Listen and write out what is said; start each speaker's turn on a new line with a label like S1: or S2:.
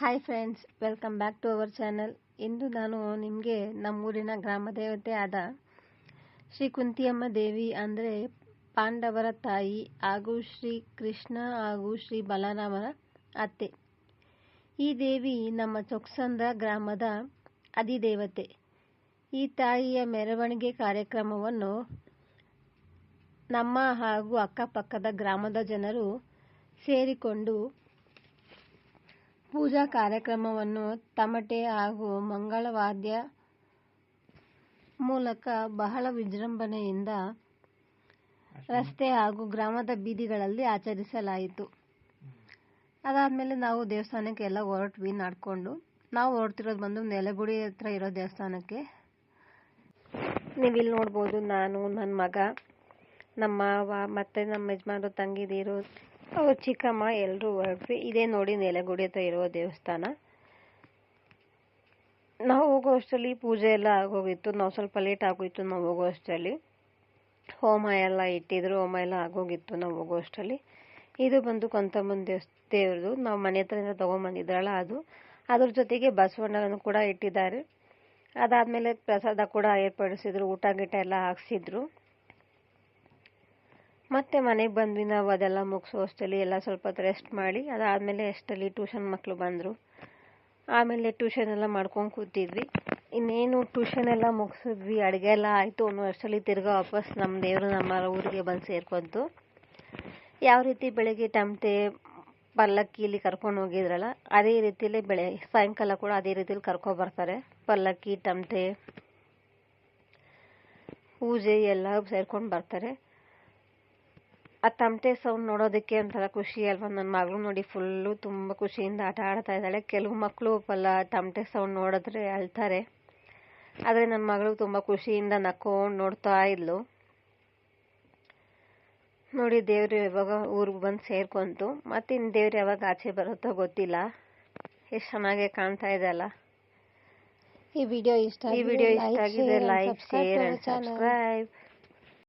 S1: Hi friends welcome back to our channel ಇಂದು ನಾನು ನಿಮಗೆ ನಮ್ಮೂರಿನ ಗ್ರಾಮ ದೇವತೆ ಆದ ಶ್ರೀ ಕುಂತಿಯಮ್ಮ ದೇವಿ ಅಂದರೆ ಪಾಂಡವರ ತಾಯಿ ಹಾಗೂ ಶ್ರೀ ಕೃಷ್ಣ ಹಾಗೂ ಶ್ರೀ ಬಲರಾಮರ ಅತ್ತೆ. ಈ ದೇವಿ ನಮ್ಮ ಚೊಕ್ಸಂದ್ರ ಗ್ರಾಮದ ಅಧಿದೇವತೆ. ಈ ತಾಯಿಯ ಮೆರವಣಿಗೆ ಕಾರ್ಯಕ್ರಮವನ್ನು ನಮ್ಮ ಹಾಗೂ ಅಕ್ಕಪಕ್ಕದ ಗ್ರಾಮದ ಜನರು ಸೇರಿಕೊಂಡು ಪೂಜಾ ಕಾರ್ಯಕ್ರಮವನ್ನು ತಮಟೆ ಹಾಗೂ ಮಂಗಳವಾದ್ಯ ಮೂಲಕ ಬಹಳ ವಿಜೃಂಭಣೆಯಿಂದ ರಸ್ತೆ ಹಾಗೂ ಗ್ರಾಮದ ಬೀದಿಗಳಲ್ಲಿ ಆಚರಿಸಲಾಯಿತು. ಅದಾದಮೇಲೆ ನಾವು ದೇವಸ್ಥಾನಕ್ಕೆ ಎಲ್ಲ ಹೊರಟ್ವಿ ನಡ್ಕೊಂಡು. ನಾವು ಹೊರಡ್ತಿರೋದು ಬಂದು ನೆಲಗುಡಿ ಹತ್ರ ಇರೋ ದೇವಸ್ಥಾನಕ್ಕೆ. ನೀವಿಲ್ಲಿ ನೋಡ್ಬೋದು ನಾನು ನನ್ನ ಮಗ ನಮ್ಮ ಮಾವ ಮತ್ತೆ ನಮ್ಮ ಯಜಮಾನ್ರು ತಂಗಿದೀರು ಅವ್ರ ಚಿಕ್ಕಮ್ಮ ಎಲ್ಲರೂ ಹೊರಟ್ವಿ ಇದೇ ನೋಡಿ ನೆಲೆಗುಡಿ ಹತ್ರ ಇರುವ ದೇವಸ್ಥಾನ. ನಾವು ಹೋಗೋ ಅಷ್ಟರಲ್ಲಿ ಪೂಜೆ ಎಲ್ಲ ಆಗೋಗಿತ್ತು. ನಾವು ಸ್ವಲ್ಪ ಲೇಟ್ ಆಗೋಯ್ತು ನಾವು ಹೋಗೋ ಅಷ್ಟರಲ್ಲಿ. ಹೋಮ ಎಲ್ಲ ಇಟ್ಟಿದ್ರು, ಹೋಮ ಎಲ್ಲ ಆಗೋಗಿತ್ತು ನಾವು ಹೋಗೋ ಅಷ್ಟರಲ್ಲಿ. ಇದು ಬಂದು ಕೊಂತಮ್ಮನ ದೇವಸ್, ದೇವ್ರದು. ನಾವು ಮನೆ ಹತ್ರದಿಂದ ತೊಗೊಂಬಂದಿದ್ರಲ್ಲ ಅದು. ಅದ್ರ ಜೊತೆಗೆ ಬಸವಣ್ಣನ ಕೂಡ ಇಟ್ಟಿದ್ದಾರೆ. ಅದಾದಮೇಲೆ ಪ್ರಸಾದ ಕೂಡ ಏರ್ಪಡಿಸಿದ್ರು, ಊಟ ಗೀಟ ಎಲ್ಲ ಹಾಕ್ಸಿದ್ರು. ಮತ್ತೆ ಮನೆಗೆ ಬಂದ್ವಿ ನಾವು, ಅದೆಲ್ಲ ಮುಗಿಸು ಅಷ್ಟರಲ್ಲಿ ಎಲ್ಲ ಸ್ವಲ್ಪ ಹೊತ್ತು ರೆಸ್ಟ್ ಮಾಡಿ, ಅದಾದಮೇಲೆ ಅಷ್ಟರಲ್ಲಿ ಟ್ಯೂಷನ್ ಮಕ್ಕಳು ಬಂದರು. ಆಮೇಲೆ ಟ್ಯೂಷನ್ ಎಲ್ಲ ಮಾಡ್ಕೊಂಡು ಕೂತಿದ್ವಿ. ಇನ್ನೇನು ಟ್ಯೂಷನ್ ಎಲ್ಲ ಮುಗಿಸಿದ್ವಿ, ಅಡುಗೆ ಎಲ್ಲ ಆಯಿತು ಅನ್ನೋ ಅಷ್ಟರಲ್ಲಿ ತಿರ್ಗಾ ವಾಪಸ್ ನಮ್ಮ ದೇವರು ನಮ್ಮ ಊರಿಗೆ ಬಂದು ಸೇರ್ಕೊಂತು. ಯಾವ ರೀತಿ ಬೆಳಗ್ಗೆ ಟಮಟೆ ಪಲ್ಲಕ್ಕಿಲಿ ಕರ್ಕೊಂಡು ಹೋಗಿದ್ರಲ್ಲ, ಅದೇ ರೀತಿಯಲ್ಲಿ ಬೆಳೆ, ಸಾಯಂಕಾಲ ಕೂಡ ಅದೇ ರೀತಿಯಲ್ಲಿ ಕರ್ಕೊಬರ್ತಾರೆ ಪಲ್ಲಕ್ಕಿ, ಟಮಟೆ, ಪೂಜೆ ಎಲ್ಲ ಸೇರ್ಕೊಂಡು ಬರ್ತಾರೆ. ಆ ತಮಟೆ ಸೌಂಡ್ ನೋಡೋದಕ್ಕೆ ಒಂಥರ ಖುಷಿ ಅಲ್ವಾ? ನನ್ನ ಮಗಳು ನೋಡಿ ಫುಲ್ಲು ತುಂಬ ಖುಷಿಯಿಂದ ಆಟ ಆಡ್ತಾ ಇದ್ದಾಳೆ. ಕೆಲವು ಮಕ್ಕಳು ಪಲ್ಲ ತಮಟೆ ಸೌಂಡ್ ನೋಡಿದ್ರೆ ಅಳ್ತಾರೆ. ಆದರೆ ನನ್ನ ಮಗಳು ತುಂಬ ಖುಷಿಯಿಂದ ನಕ್ಕೊಂಡು ನೋಡ್ತಾ ಇದ್ಲು. ನೋಡಿ ದೇವ್ರು ಇವಾಗ ಊರಿಗೆ ಬಂದು ಸೇರ್ಕೊಂತು. ಮತ್ತೆ ಇನ್ನು ದೇವ್ರು ಯಾವಾಗ ಆಚೆ ಬರುತ್ತೋ ಗೊತ್ತಿಲ್ಲ. ಎಷ್ಟು ಚೆನ್ನಾಗಿ ಕಾಣ್ತಾ ಇದೆ ಅಲ್ಲ.
S2: ಈ ವಿಡಿಯೋ ಇಷ್ಟ
S1: ಈ ವಿಡಿಯೋ ಇಷ್ಟ ಆಗಿದೆ ಲೈಕ್ ಶೇರ್ ಅಂಡ್ ಸಬ್ಸ್ಕ್ರೈಬ್